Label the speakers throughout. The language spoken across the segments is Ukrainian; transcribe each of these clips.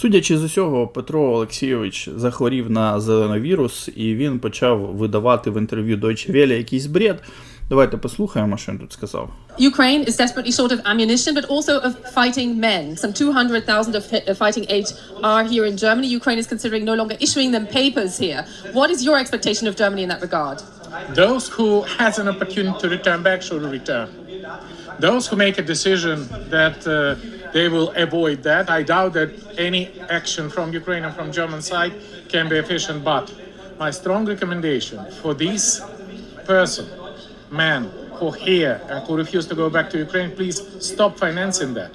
Speaker 1: Судячи з усього, Петро Олексійович захворів на зеленовірус, і він почав видавати в інтерв'ю Deutsche Welle якийсь бред. Давайте послухаємо, що він тут сказав.
Speaker 2: Ukraine is desperately short of ammunition, but also of fighting men. Some 200,000 of fi- uh, fighting age are here in Germany. Ukraine is considering no longer issuing them papers here. What is your expectation of Germany in that regard?
Speaker 3: Those who has an opportunity to return back should return. Those who make a decision that uh, they will avoid that, I doubt that any action from Ukraine and from German side can be efficient. But my strong recommendation for this person, man who here and who refuse to go back to Ukraine, please stop financing that.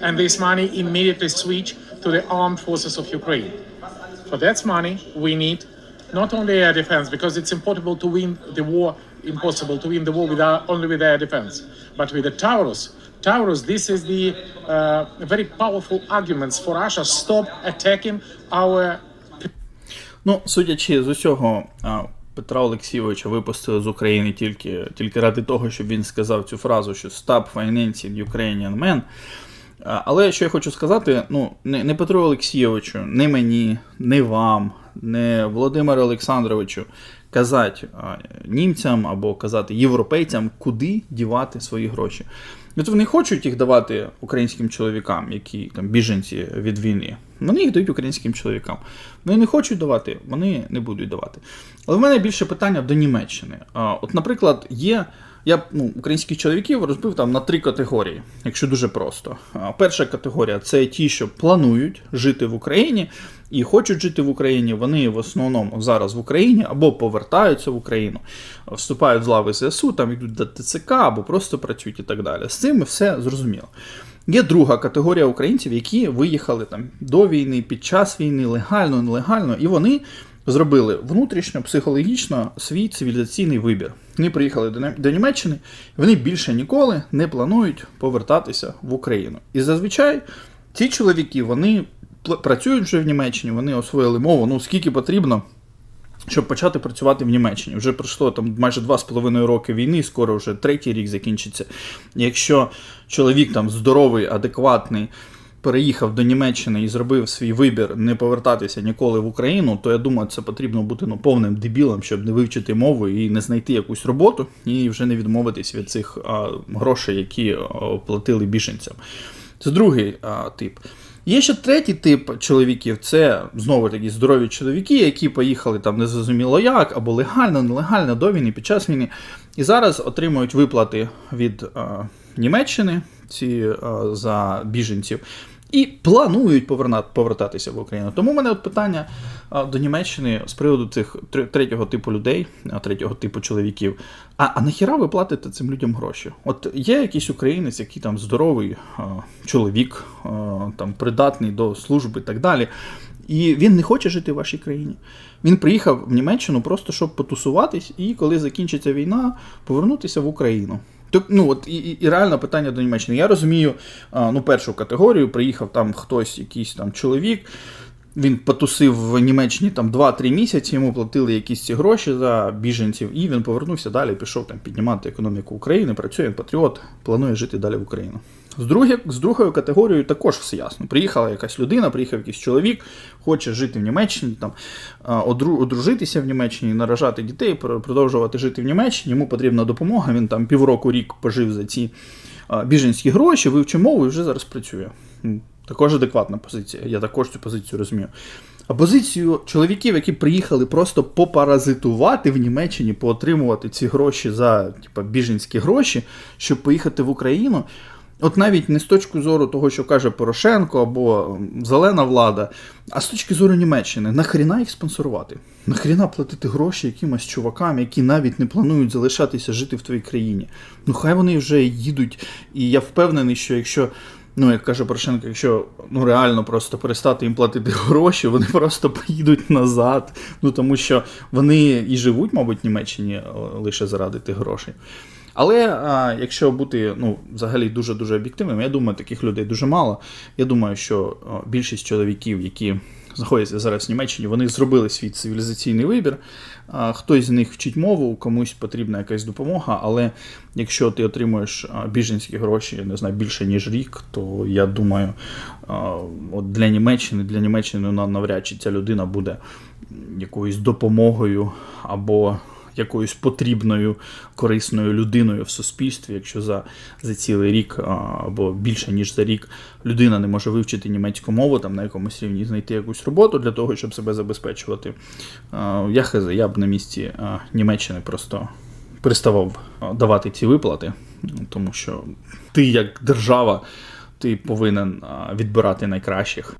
Speaker 3: And this money immediately switch to the armed forces of Ukraine. For that money, we need not only air defense, because it's impossible to win the war, impossible to win the war without only with air defense, but with the Taurus. Taurus, this is the uh, very powerful arguments for Russia. Stop attacking our
Speaker 1: Ну, судячи з усього, Петра Олексійовича випустили з України тільки, тільки ради того, щоб він сказав цю фразу, що Stop financing Ukrainian men. Але що я хочу сказати, ну, не, не Петру Олексійовичу, не мені, не вам, не Володимиру Олександровичу казати німцям або казати європейцям, куди дівати свої гроші. От вони хочуть їх давати українським чоловікам, які там біженці від війни. Вони їх дають українським чоловікам. Вони не хочуть давати, вони не будуть давати. Але в мене більше питання до Німеччини. От, наприклад, є. Я ну, українських чоловіків розбив там на три категорії, якщо дуже просто. Перша категорія це ті, що планують жити в Україні і хочуть жити в Україні. Вони в основному зараз в Україні або повертаються в Україну, вступають в лави ЗСУ, там йдуть до ТЦК або просто працюють і так далі. З цим все зрозуміло. Є друга категорія українців, які виїхали там до війни, під час війни, легально, нелегально, і вони зробили внутрішньо, психологічно свій цивілізаційний вибір. Вони приїхали до, Німеччини, вони більше ніколи не планують повертатися в Україну. І зазвичай ці чоловіки вони працюють вже в Німеччині, вони освоїли мову, ну скільки потрібно. Щоб почати працювати в Німеччині. Вже пройшло там майже два з половиною роки війни, скоро вже третій рік закінчиться. Якщо чоловік там здоровий, адекватний, переїхав до Німеччини і зробив свій вибір не повертатися ніколи в Україну, то я думаю, це потрібно бути ну, повним дебілом, щоб не вивчити мову і не знайти якусь роботу, і вже не відмовитись від цих а, грошей, які а, платили біженцям. Це другий а, тип. Є ще третій тип чоловіків це знову такі здорові чоловіки, які поїхали там незрозуміло як, або легально, нелегально до війни, під час війни, і зараз отримують виплати від а, Німеччини ці а, за біженців. І планують поверна- повертатися в Україну. Тому в мене от питання до Німеччини з приводу цих тр- третього типу людей, третього типу чоловіків. А, а нахіра ви платите цим людям гроші? От є якийсь українець, який там здоровий чоловік, там придатний до служби і так далі. І він не хоче жити в вашій країні. Він приїхав в Німеччину просто щоб потусуватись, і коли закінчиться війна, повернутися в Україну. Ну от і, і, реально питання до Німеччини. Я розумію ну, першу категорію, приїхав там хтось, якийсь там чоловік. Він потусив в Німеччині там 2-3 місяці, йому платили якісь ці гроші за біженців, і він повернувся далі, пішов там піднімати економіку України, працює він патріот, планує жити далі в Україну. З, друге, з другою категорією також все ясно. Приїхала якась людина, приїхав якийсь чоловік, хоче жити в Німеччині, там, одру, одружитися в Німеччині, наражати дітей, пр- продовжувати жити в Німеччині. Йому потрібна допомога. Він там півроку рік пожив за ці біженські гроші, вивчив мову і вже зараз працює. Також адекватна позиція. Я також цю позицію розумію. А позицію чоловіків, які приїхали просто попаразитувати в Німеччині, поотримувати ці гроші за типа, біженські гроші, щоб поїхати в Україну. От навіть не з точки зору того, що каже Порошенко або зелена влада, а з точки зору Німеччини, нахріна їх спонсорувати? Нахріна платити гроші якимось чувакам, які навіть не планують залишатися жити в твоїй країні. Ну хай вони вже їдуть, і я впевнений, що якщо. Ну, як каже Порошенко, якщо ну реально просто перестати їм платити гроші, вони просто поїдуть назад. Ну тому що вони і живуть, мабуть, в Німеччині е, лише заради тих грошей. Але а, якщо бути ну, взагалі дуже-дуже об'єктивним, я думаю, таких людей дуже мало. Я думаю, що більшість чоловіків, які знаходяться зараз в Німеччині, вони зробили свій цивілізаційний вибір. Хтось з них вчить мову, комусь потрібна якась допомога, але якщо ти отримуєш біженські гроші, я не знаю, більше ніж рік, то я думаю, от для Німеччини, для Німеччини навряд чи ця людина буде якоюсь допомогою або якоюсь потрібною корисною людиною в суспільстві, якщо за, за цілий рік або більше ніж за рік людина не може вивчити німецьку мову, там на якомусь рівні знайти якусь роботу для того, щоб себе забезпечувати. Я хз, я б на місці Німеччини просто переставав давати ці виплати, тому що ти як держава, ти повинен відбирати найкращих.